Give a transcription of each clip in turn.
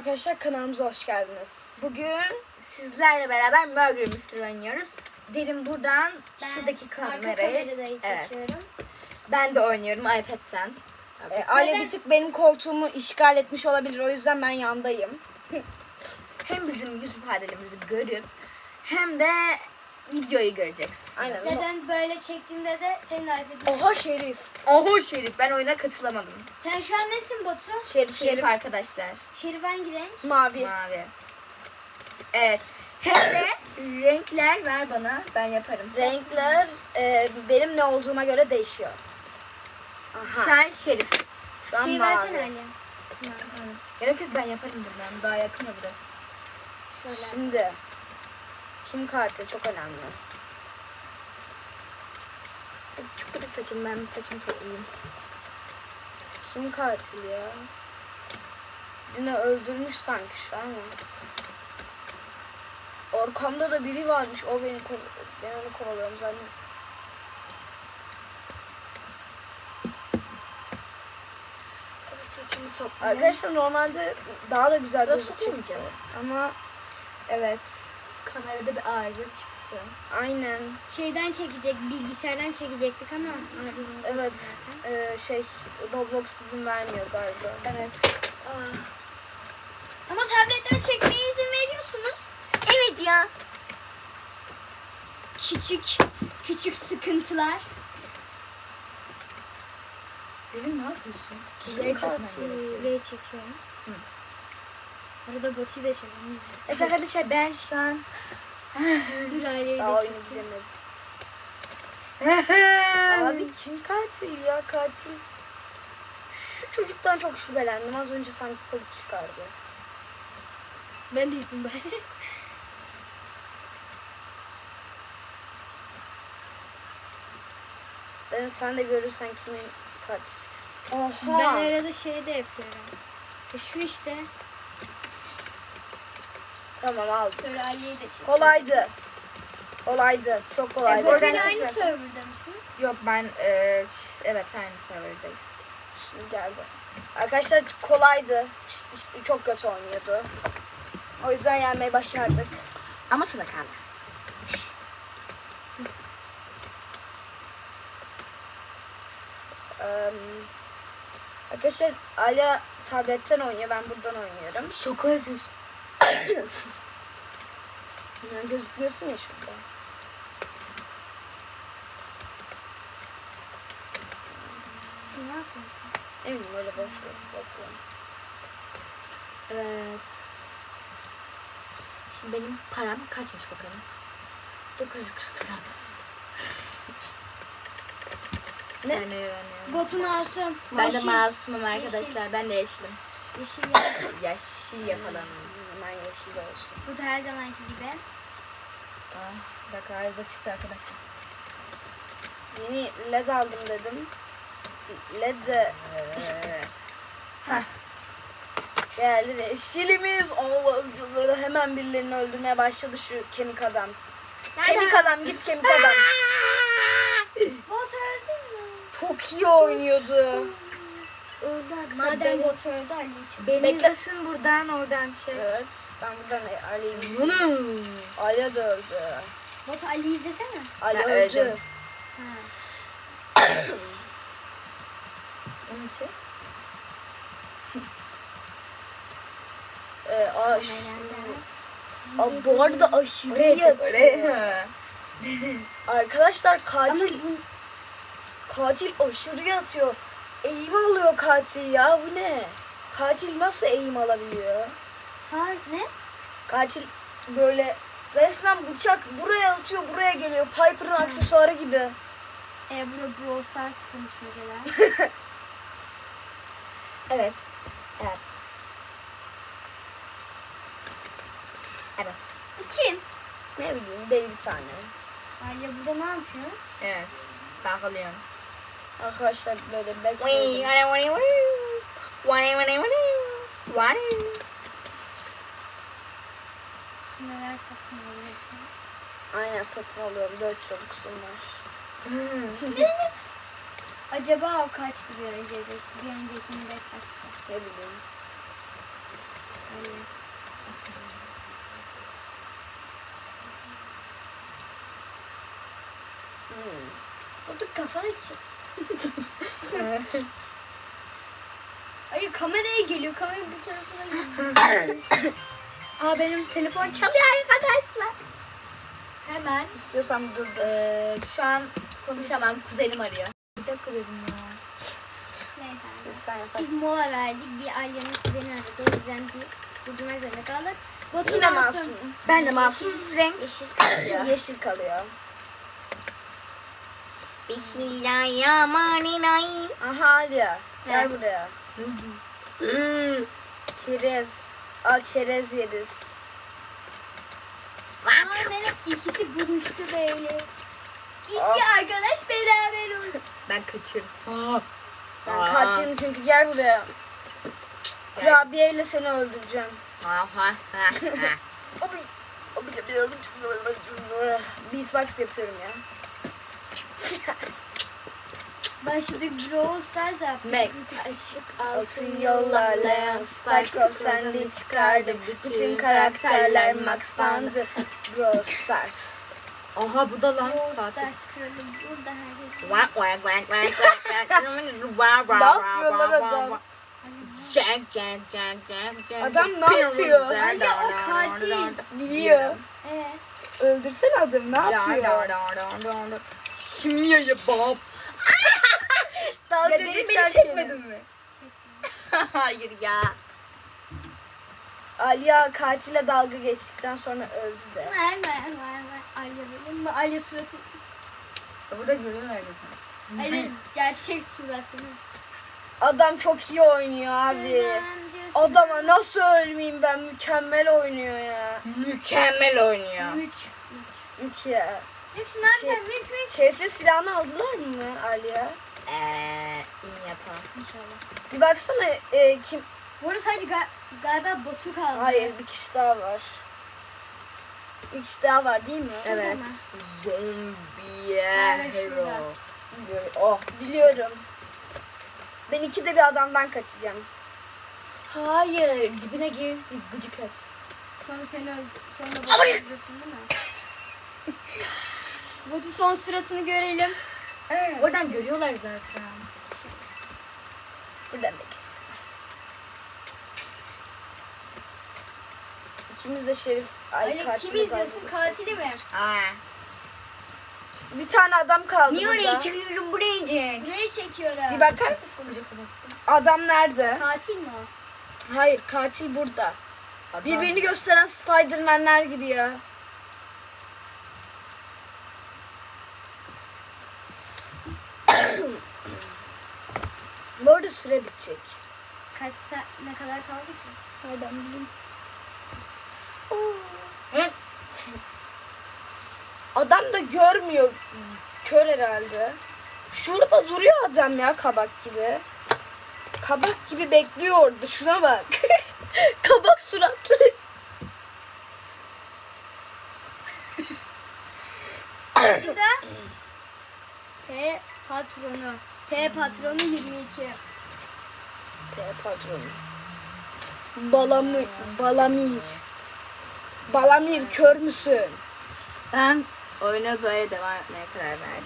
Arkadaşlar kanalımıza hoş geldiniz. Bugün Sizlerle beraber Murder Mystery oynuyoruz. Derin buradan Ben şuradaki kamerayı evet. çekiyorum. Ben de oynuyorum iPad'ten. e, aile bir tık benim koltuğumu işgal etmiş olabilir. O yüzden ben yandayım. Hem bizim yüz ifadelerimizi görüp hem de videoyu göreceksiniz. Aynen. Zaten böyle çektiğimde de senin iPad'in. Oha Şerif. Oho Şerif ben oyuna katılamadım. Sen şu an nesin Batu? Şerif, Şerif Şerif. arkadaşlar. Şerif hangi renk? Mavi. Mavi. Evet. Hem de renkler ver bana ben yaparım. Renkler e, benim ne olduğuma göre değişiyor. Aha. An Şerif'iz. Şu an Şeyi mavi. versene Ali. Gerek yok ben yaparım buradan. Daha yakın ya biraz. Şöyle. Şimdi kim katil çok önemli. Çok kötü saçım ben bir saçımı toplayayım. Kim katil ya? Yine öldürmüş sanki şu an. Arkamda da biri varmış. O beni kov ben onu kovalıyorum zannettim. Evet saçımı toplayayım. Arkadaşlar normalde daha da güzel gözükecekti. Ama evet Kamerada bir arıza çıktı. aynen Şeyden çekecek, bilgisayardan çekecektik ama. evet e, şey Roblox izin vermiyor galiba. Evet. Ama tabletten çekmeye izin veriyorsunuz. Evet ya. Küçük, küçük sıkıntılar. Dedim ne yapıyorsun? Çekmem katil? gerekiyor. Buraya çekiyorum. Hı. Arada Batu'yu da çekiyorum. Evet arkadaşlar ben şu an Daha oyunu çekiyorum. Abi kim katil ya katil? Şu çocuktan çok şüphelendim. Az önce sanki kılıç çıkardı. Ben de izin ver. Ben sen de görürsen kimin katil. Oha. Ben arada şey de yapıyorum. E şu işte. Tamam aldım. De. Kolaydı. Kolaydı. Çok kolaydı. E, Oradan ile aynı çeksen. serverda mısınız? Yok ben e, ç- evet aynı serverdayız. Şimdi geldi. Arkadaşlar kolaydı. Çok kötü oynuyordu. O yüzden yenmeyi başardık. Ama sana kaldı. Arkadaşlar Ala tabletten oynuyor. Ben buradan oynuyorum. Şaka yapıyorsun. Yani gözükmüyorsun ya şurada. Ne yapıyorsun? Eminim öyle boş ver. Bakıyorum. Evet. Şimdi benim param kaçmış bakalım. 940 lira. Ne? Öğreniyorum. Batu masum. Ben de masumum arkadaşlar. Ben de yeşilim. Yeşil yeşil. Yeşil yapalım. Ben yeşil olsun. Bu da her zamanki gibi. Bir dakika arıza çıktı arkadaşlar. Yeni led aldım dedim. Led de Heh. Değerli yeşilimiz. Burada hemen birilerini öldürmeye başladı şu kemik adam. Kemik adam git kemik adam. Batu öldü mü? Çok iyi oynuyordu. Öldü arkadaşlar. Madem Beni, Batu öldü Ali'yi çek. beni Bekle. izlesin buradan oradan şey. Evet. Ben buradan Ali'yi izledim. Ali de öldü. Batu Ali'yi izlesene. Ali Ben öldü. öldüm. Ha. Onun şey. Ee, Nerede? Aa, bu arada aşırı yatıyor. Arkadaşlar Ama katil bu katil aşırı yatıyor. Eğim alıyor katil ya bu ne? Katil nasıl eğim alabiliyor? har ne? Katil böyle resmen bıçak buraya atıyor buraya geliyor. Piper'ın aksesuarı gibi. E, burada Brawl Stars konuşmacalar. Evet. Evet. Evet. Kim? Ne bileyim deli bir tane. Aliye burada ne yapıyor? Evet. Takılıyorum. Arkadaşlar böyle. Tüm neler satın alıyorsun? Aynen satın alıyorum. 4 çabuksun var. Acaba o kaçtı bir önceki? Bir öncekinde kaçtı? Ne bileyim. Aynen. O da kafana çık. Ay kameraya geliyor. Kamera bu tarafına gidiyor. Aa benim telefon çalıyor arkadaşlar. Hemen İstiyorsan dur eee, şu an konuşamam. Kuzenim arıyor. Bir dakika dedim ya. Neyse. Dur sen yaparsın. Biz mola verdik. Bir Alya'nın kuzeni aradı. O yüzden bir durdurmak zorunda kaldık. Batu Yine masum. Ben de masum renk. Yeşil. Yeşil kalıyor. Bismillahirrahmanirrahim. Aha Aliya. Gel buraya. Çerez. Al çerez yeriz. Aa, benim ikisi buluştu böyle. İki Ah. arkadaş beraber oldu. Ben kaçırdım. Ben Aa. katilim çünkü gel buraya. Kurabiyeyle seni öldüreceğim. Beatbox yapıyorum ya. Başladık Brawl Stars yaptık. Mac. Altın yollarla Spike of Sandy çıkardı. Bütün karakterler maxlandı. Brawl Stars. Aha bu da lan Brawl katil. Stars kralı burada herkes. Wak wak wak wak wak wak. Ne yapıyorlar adam? Jack Jack Jack Jack Jack. Adam ne yapıyor? Anne, o katil. Biliyor. Ee, Öldürsene adamı ne yapıyor? Şimdi ya bab. Dalga Ya demin beni çekmedin mi? Hayır ya. Aliya katile dalga geçtikten sonra öldü de. ver ver ver ver. Alya verin mi? Alya suratı. Burada görüyorlar zaten. Hayır gerçek suratını. Adam çok iyi oynuyor abi. Adama nasıl ölmeyeyim ben mükemmel oynuyor ya. Mükemmel oynuyor. Mük. Mük. Mük ya. Şey- mük. Şerif'in silahını aldılar mı Aliya? Eee in yapalım. İnşallah. Bir baksana e, kim? Bu arada sadece ga- galiba Batu kaldı. Hayır bir kişi daha var. Bir kişi daha var değil mi? Evet. mı? Zombiye Evet, hero. şurada. Biliyorum. Oh biliyorum. Ben ikide bir adamdan kaçacağım. Hayır dibine gir gıcık et. Sonra seni öldü. Sonra öldürsün değil mi? Batu son suratını görelim. Oradan görüyorlar zaten. Buradan da kesin. İkimiz de Şerif. Ay, Ali katili kimi izliyorsun? dalga Katili mi? Aa. Bir tane adam kaldı Niye burada. oraya çıkıyorum buraya ineceksin? Burayı çekiyorum. Bir bakar mısın? Adam nerede? Katil mi o? Hayır katil burada. Adam. Birbirini gösteren Spiderman'ler gibi ya. Arada süre bitecek. Kaç saat ne kadar kaldı ki? Nereden bileyim? Adam da görmüyor. Kör herhalde. Şurada duruyor adam ya kabak gibi. Kabak gibi bekliyor orada. Şuna bak. kabak suratlı. De T patronu. T patronu 22. Patron. Balamir. Balamir. Balamir kör müsün? Ben oyuna böyle devam etmeye karar verdim.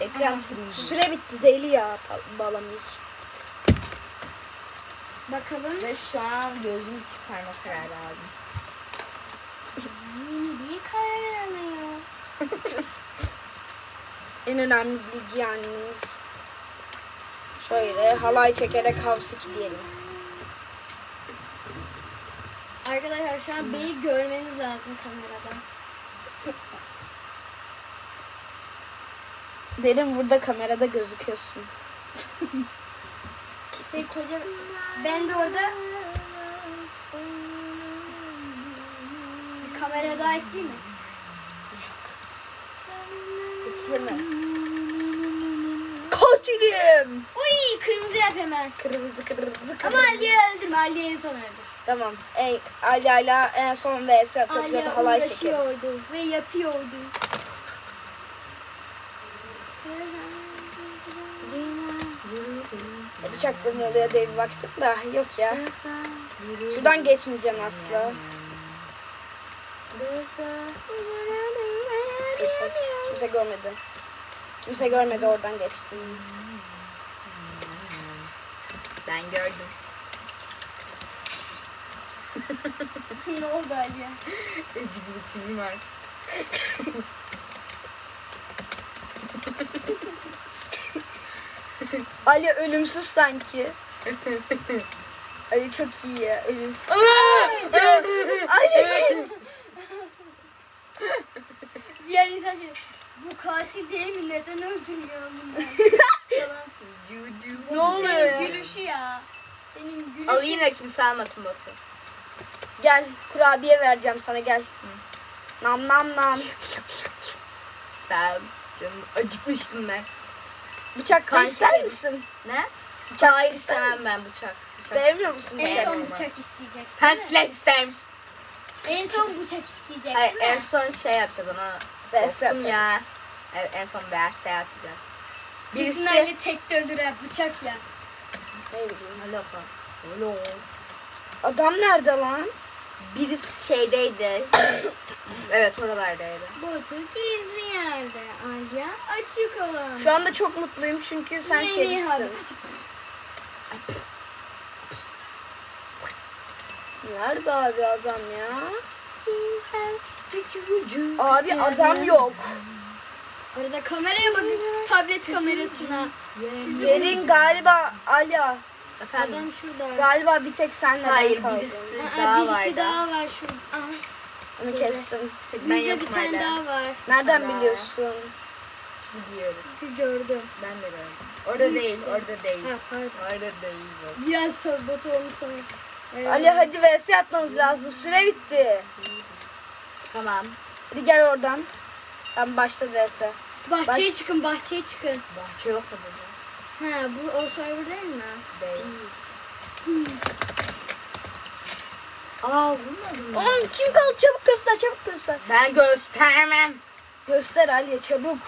Ekran turuncu. Süre bitti deli ya Ba- Balamir. Bakalım. Ve şu an gözümü çıkarma kararı aldım. Yeni bir karar alıyor. En önemli bilgi yalnız. Şöyle halay çekerek 2 diyelim. Arkadaşlar şu an B'yi görmeniz lazım kameradan. Derin burada kamerada gözüküyorsun. Senin koca... Ben de orada bir kamera daha ekleyeyim mi? Bekleme. Katilim. Uy kırmızı yap hemen. Kırmızı kırmızı Ama kırmızı. Ali'yi öldürme. Ali'yi en son öldür. Tamam. En, Alya'yla en son vs atarız ya Ali da halay çekeriz. ve yapıyordu. Bıçak bölümü oluyor diye bir baktım da yok ya. Şuradan geçmeyeceğim asla. Kimse görmedi. Kimse görmedi oradan geçtiğimi. Ben gördüm. ne oldu Ali? Eci gibi tipim var. Ali ölümsüz sanki. Ali çok iyi ya ölümsüz. Ali Diğer insan şey, bu katil değil mi? Neden öldürmüyor bunları? Ne oluyor Senin gülüşü ya. Senin gülüşü. Alayım da kimse almasın Batu. gel kurabiye vereceğim sana gel. Nam nam nam. Sen canım acıkmıştım ben. Bıçak da Kanser ister yedim. misin? Ne? Bıçak Hayır ister istemem misin? ben bıçak. bıçak Sevmiyor musun En bıçak? son bıçak isteyecek. Sen değil mi? silah ister misin? En son bıçak isteyecek Hayır değil mi? en son şey yapacağız ona. Korktum ya. Evet, en son VS atacağız. Kesin Birisi... Ali tek de öldür ha bıçak ya. Ne bileyim. Alaka. Alo. Adam nerede lan? Birisi şeydeydi. evet oralardaydı. Batu gizli yerde. Alya açık olan. Şu anda çok mutluyum çünkü sen Yeni şerifsin. Nerede abi adam ya? Abi adam yok. Arada kameraya bakın. Tablet kamerasına. Yerin galiba Ala. Efendim? Adam şurada. Galiba bir tek senle Hayır ben kaldım. birisi Aa, daha birisi vardı. daha var şurada. Aha, Onu kestim. Tek ben burada bir tane hala. daha var. Nereden Ala. biliyorsun? Biliyoruz. Şu gördüm. Ben de gördüm. Orada değil, işte. orada değil. Ha pardon. Orada değil bu. Biraz sonra Batu onu sonra. Evet. Ali hadi vs atmamız lazım. Süre bitti. Tamam. Hadi gel oradan. Tamam başladı vs. Bahçeye Baş- çıkın bahçeye çıkın. Bahçe yok mu burada? Ha bu o server değil mi? Değil. Aa vurmadın mı? Oğlum kim kaldı? Çabuk göster, çabuk göster. Ben göstermem. Göster Ali çabuk.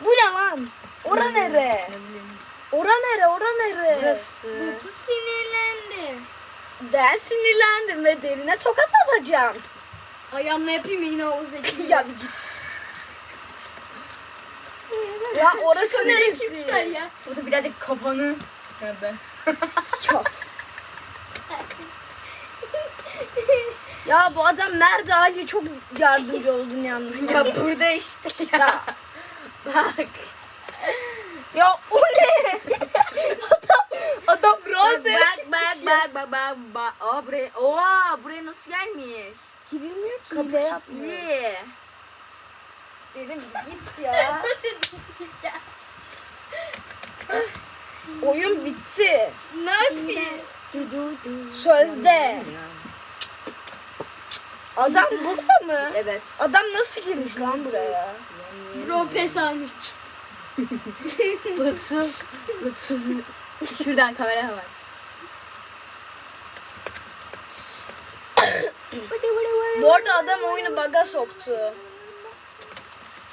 Bu ne lan? Ora nere? Ne bileyim. Ora nere? Ora nere? Burası. Batu sinirlendi. Ben sinirlendim ve derine tokat atacağım. Ayağımla yapayım mı yine havuza içinde? ya bir git. Ya orası Kamerayı kim tutar neresi? ya? Burada birazcık kafanı. Ya ben. Ya. ya bu adam nerede Ali? Çok yardımcı oldun yalnız. Ya burada işte ya. Ya, Bak. ya o ne? adam, adam Bak bak bak ya. bak bak bak bak. Aa buraya. Oha buraya nasıl gelmiş? Girilmiyor ki. Kapı kilitli. Dedim git ya. Oyun bitti. ne yapayım? Sözde. Adam burada mı? Evet. Adam nasıl girmiş lan buraya? Bro pes almış. Batu. Batu. Şuradan kamera var. Bu arada adam oyunu baga soktu.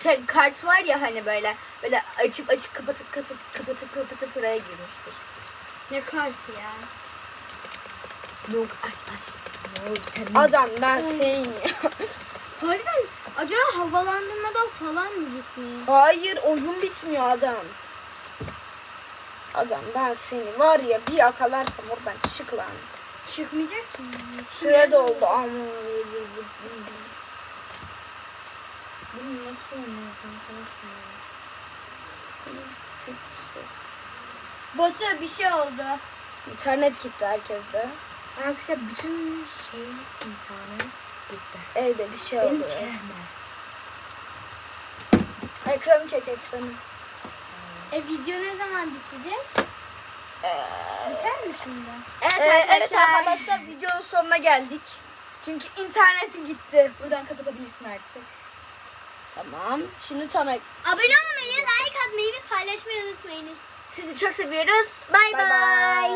Şey kart var ya hani böyle böyle açıp açıp kapatıp kapatıp kapatıp kapatıp buraya girmiştir. Ne kartı ya? Yok aç aç. Yok Adam ben senin. Harbiden acaba havalandırmadan falan mı gitmiyor? Hayır oyun bitmiyor adam. Adam ben seni var ya bir yakalarsam oradan çık lan. Çıkmayacak ki. Süre doldu ama. Bunu nasıl oynuyorsun arkadaşlar? Batu bir şey oldu. İnternet gitti herkeste. Arkadaşlar bütün şey internet gitti. Evde bir şey Benim oldu. çevremde. Ekranı çek ekranı. E video ne zaman bitecek? Biter mi şimdi? Evet Ee, evet arkadaşlar. arkadaşlar videonun sonuna geldik. Çünkü interneti gitti. Buradan kapatabilirsin artık. Tamam. Şimdi tam ek- Abone olmayı, like atmayı ve paylaşmayı unutmayınız. Sizi çok seviyoruz. Bay Bay.